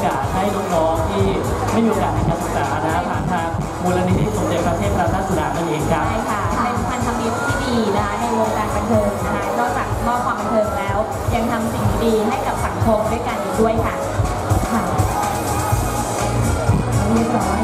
อกาสให้น้องๆที่ไม่มีโอกาสในการศึกษานะผ่านทางมูลนิธิสมเด็จพระเทพรัตนราชสุดานั่นเองครับ ใช่ค่ะ เป็นพันธมิตรที่ดีนะคะในวงการบันเทิงนะคะนอกจากมอบความบันเทิงแล้ว ยังทำสิ่งดีๆให้กับสังคมด้วยกันอีกด้วยค่ะ ค่ะเรียบร้อย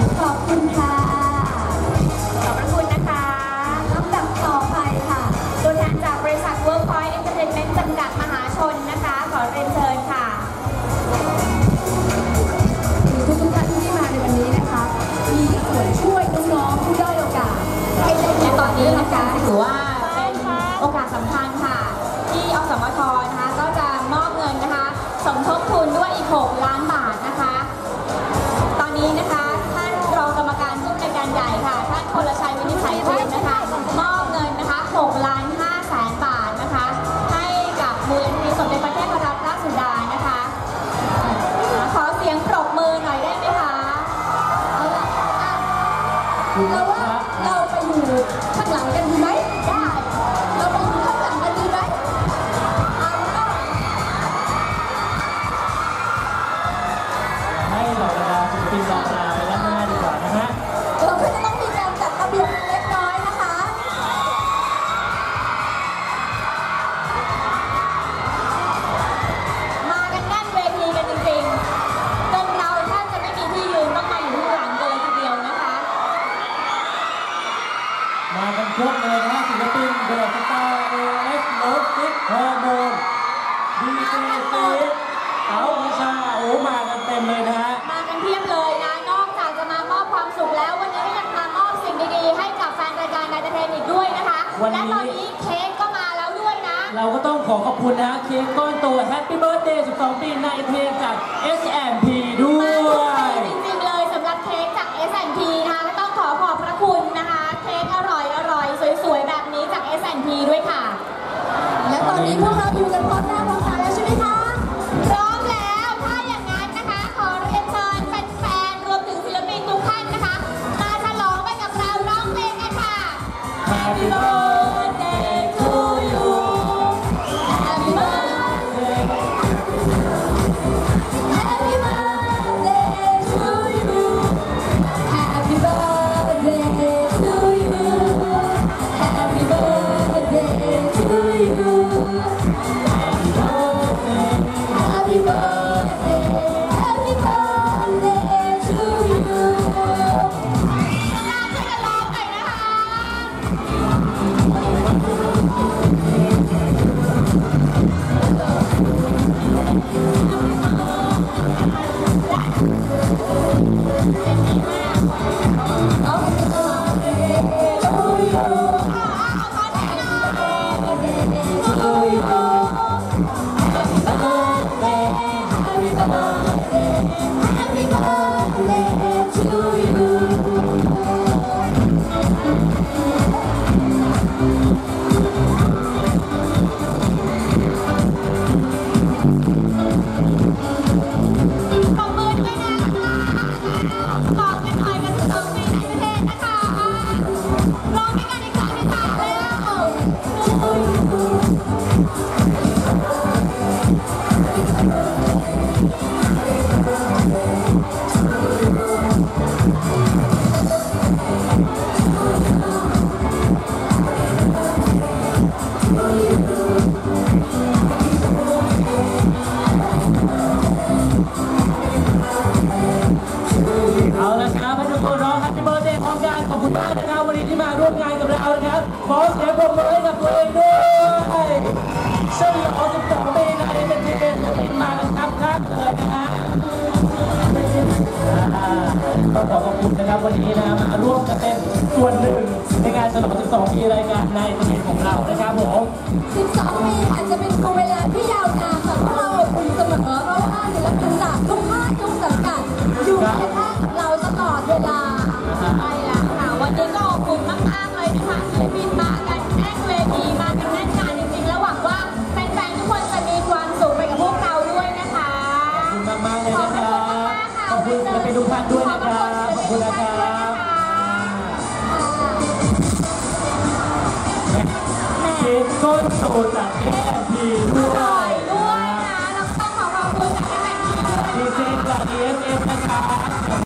ถือว่าเป็นโอกาสสำคัญค่ะ ที่อสมทนะคะก็จะมอบเงินนะคะ สมทบทุนด้วยอีก 6 ล้านบาทนะคะ ตอนนี้นะคะท่านรองกรรมการผู้ในวยการใหญ่ค่ะ ท่านพลชัยวินิจฉัยกุลนะคะ มอบเงินนะคะ 6 ล้าน5แสนบาทนะคะ ให้กับมูลนิธิสมเด็จพระเทพรัตนราชสุดานะคะ ขอเสียงปรบมือหน่อยได้ไหมคะ เรา รดาศิลปินดาราไปด้านหน้าดีกว่านะฮะเราก็จะต้องมีการจัดระเบียบเล็กน้อยนะคะ มากันแน่นเวทีกันจริงๆจนเราแทบจะไม่มีที่ยืนต้องมาอยู่ข้างหลังกันเลยทีเดียวนะคะ มากันครบเลยนะศิลปินเดอะสตาร์เอเอสโลฟิกฮอร์โมนดีเจซี วันนี้และตอนนี้เค้กก็มาแล้วด้วยนะ เราก็ต้องขอขอบคุณนะเค้กก้อนโตแฮปปี้เบิร์ดเดย์12 ปีในเพลงจาก S&P ด้วมาทุกย ปีจริงๆเลยสำหรับเค้กจาก S&P นะคะก็ต้องขอขอบพระคุณนะคะ เค้กอร่อยอร่อยๆสวยๆ แบบนี้จาก S&P ด้วยค่ะ และตอนนี้พวกเราอยู่กันพร้อมหน้าพร้อมตาแล้วใช่ไหมคะพร้อมแล้วถ้าอย่างนั้นนะคะ ขอเรียนเชิญแฟนๆรวมถึงศิลปินทุกท่านนะคะ มาฉลองไปกับเราร้องเพลงกันค่ะ Happy birthday Thank you. แล้ ร่วมงานกับเรานะครับ ขอเสียงปรบมือให้กับตัวเองด้วยฉลอง12ปีในเป็นที่เป็นมากันครับครับเลยนะฮะอ่าต้องขอขอบคุณนะครับวันนี้นะมาร่วมกันเป็นส่วนหนึ่งในงานฉลอง 12 ปีรายการในประเทศของเรานะครับผม 12 ปีอาจจะเป็นเวลา คุณศิลปินทุกท่านด้วยนะครับ ขอบคุณนะครับเค้กก้นโตจากแค่พีด้วยด้วยนะ แล้วต้องขอขอบคุณจากแฟนๆทุกคนดีเจกลจากเอสเอสนะครับ